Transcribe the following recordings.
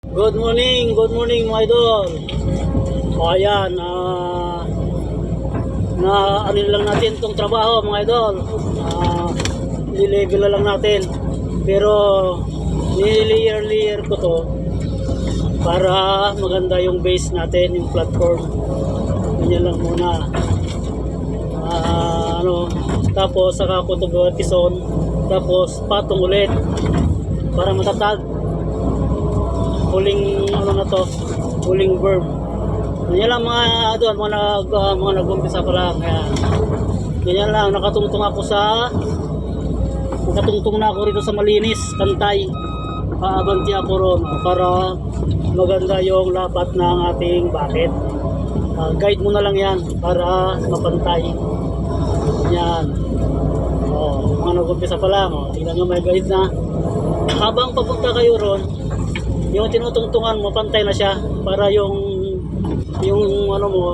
Good morning, good morning mga idol. O ayan, ah, na ano lang natin tong trabaho mga idol. Ah, level na lang natin. Pero ni-layer-layer ko to para maganda yung base natin, yung platform. Ganyan lang muna. Ah, ano, tapos saka ko ito gawa tison, tapos patong ulit para matatag huling ano na to huling verb. Ganyan lang mga doon mga nag uh, mga nag-umpisa pa lang kaya ganyan lang nakatungtong ako sa nakatungtong na ako rito sa malinis kantay paabanti ako ron para maganda yung lapat ng ating bucket. Ah, guide mo na lang yan para mapantay. Yan. Oh, mga nag-umpisa pa lang oh. tingnan nyo may guide na. Habang papunta kayo ron yung tinutungtungan mo pantay na siya para yung yung ano mo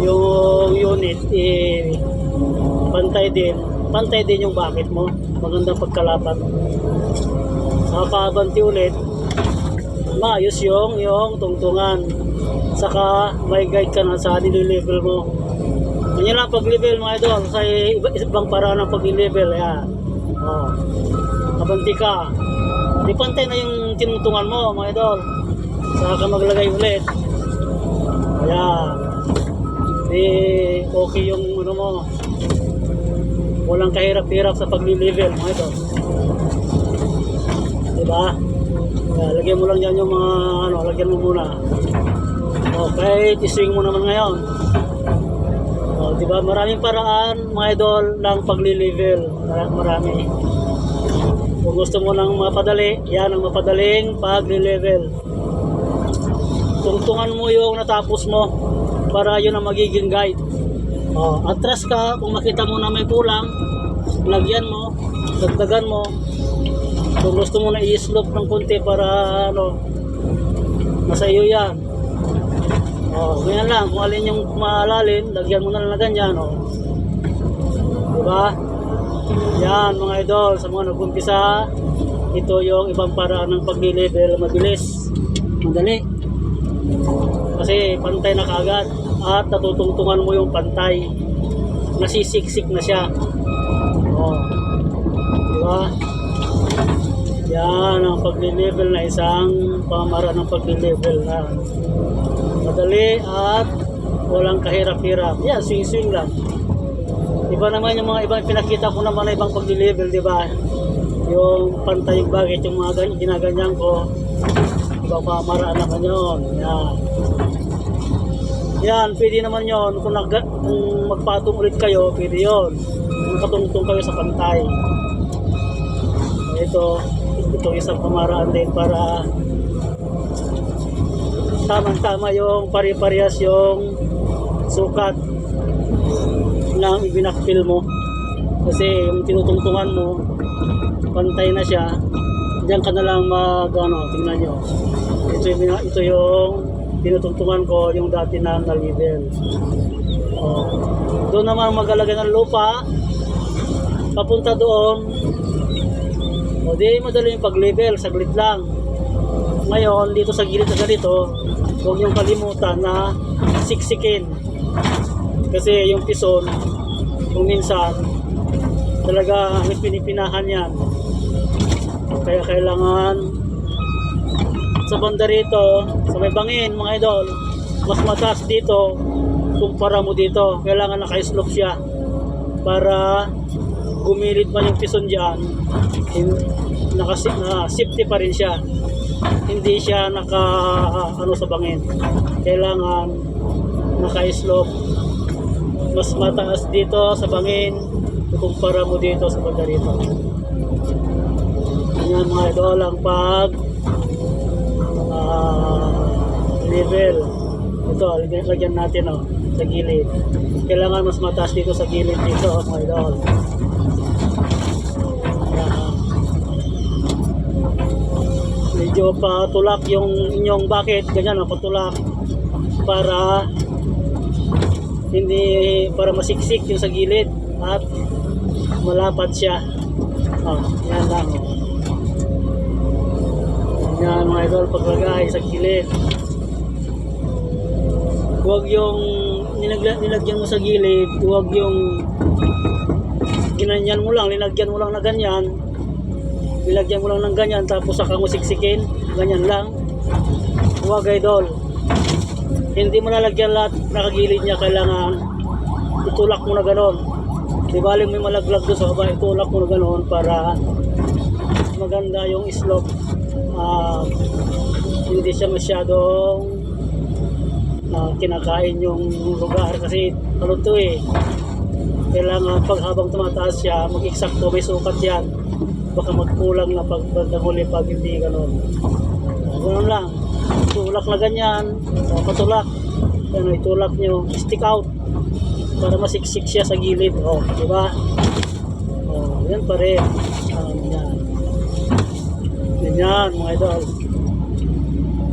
yung unit eh pantay din. Pantay din yung bakit mo. Maganda pagkalapat sa pabanti ulit. Maayos yung yung tungtungan. Saka may guide ka na sa nililevel mo. Ganyan lang pag level mga idol. Sa iba, ibang paraan ng pag level yan oh. kabanti ka di pantay na yung tinutungan mo mga idol. Saka ka maglagay ulit. Ayan di okay yung ano mo. Walang kahirap-hirap sa pagli-level mga idol. Diba? Kaya, lagyan mo lang yan yung mga ano lagyan mo muna. Okay iswing mo naman ngayon. O, diba? Maraming paraan mga idol ng pagli-level. Marami kung gusto mo ng mapadali, yan ang mapadaling pag-level. Tungtungan mo yung natapos mo para yun ang magiging guide. Oh, atras ka, kung makita mo na may kulang, lagyan mo, dagdagan mo. Kung gusto mo na i-slope ng konti para ano, nasa iyo yan. Oh, ganyan lang, kung alin yung maalalin, lagyan mo na lang na ganyan. Oh. Diba? Yan mga idol, sa mga nag-umpisa, ito yung ibang paraan ng pag-level mabilis, madali. Kasi pantay na kagad at natutungtungan mo yung pantay. Nasisiksik na siya. Oh. Di ba? Yan ang pag-level na isang pamaraan ng pag-level na madali at walang kahirap-hirap. Yan, swing-swing lang. Iba naman yung mga ibang pinakita ko naman na ibang pag-level, di ba? Yung pantay yung bagay, yung mga ganyan, ginaganyan ko. Ibang pamaraan naman yun. Yan. Yan, pwede naman yon Kung, nag, kung magpatong ulit kayo, pwede yon Kung katungtong kayo sa pantay. Ito, ito isang pamaraan din para tamang-tama yung pare-parehas yung sukat ng ibinakpil mo. Kasi yung tinutungtungan mo pantay na siya. Diyan ka na lang mag ano, tingnan nyo. Ito ito yung tinutungtungan ko yung dati na na oh. doon naman magalagay ng lupa. Papunta doon. O di madali yung pag level saglit lang. Ngayon dito sa gilid na ganito huwag niyong kalimutan na siksikin. Kasi yung pison kung minsan talaga may pinipinahan yan. Kaya kailangan sa banda rito sa may bangin mga idol mas mataas dito kumpara mo dito. Kailangan naka-slope siya para gumilid man yung pison dyan naka, na safety pa rin siya. Hindi siya naka ano sa bangin. Kailangan naka-slope mas mataas dito sa bangin kumpara mo dito sa banda rito yan mga idol ang pag ah, level. Ito lagyan, natin oh, sa gilid. Kailangan mas mataas dito sa gilid dito oh, mga idol. Yan. medyo patulak yung inyong bakit ganyan oh, patulak. Para hindi para masiksik yung sa gilid at malapad siya oh, yan lang oh. Yan mga idol, paglagay sa gilid. Huwag yung nilagla, nilagyan mo sa gilid, huwag yung ginanyan mo lang, nilagyan mo lang na ganyan. Nilagyan mo lang ng ganyan, tapos saka mo siksikin, ganyan lang. Huwag idol. Hindi mo lalagyan lahat nakagilid niya, kailangan itulak mo na ganon. Di may malaglag doon sa baba, itulak mo na ganon para maganda yung slope. Ah, hindi siya masyadong ah, kinakain yung lugar kasi ano to eh. Kailangan pag habang tumataas siya, mag-eksakto, may sukat yan. Baka magkulang na pag huli pag hindi ganon. Ganun lang. Tulak na ganyan. O, patulak. Ano, itulak nyo. Stick out. Para masiksik siya sa gilid. O, di ba? O, yan pa rin. Um, yan. Ganyan, mga idol.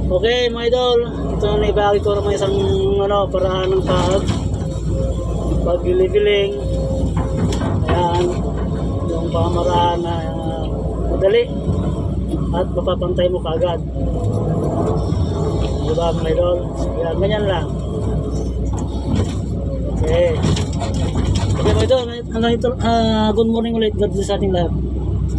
Okay, mga idol. Ito na ibagi ko naman isang ano, paraan ng pag pag-leveling. Ayan. Yung pamaraan na ah, madali at mapapantay mo kaagad. Diba mga idol? Yan, ganyan lang. Okay. Okay mga idol, ito, ah, good morning ulit. God bless sa ating lahat.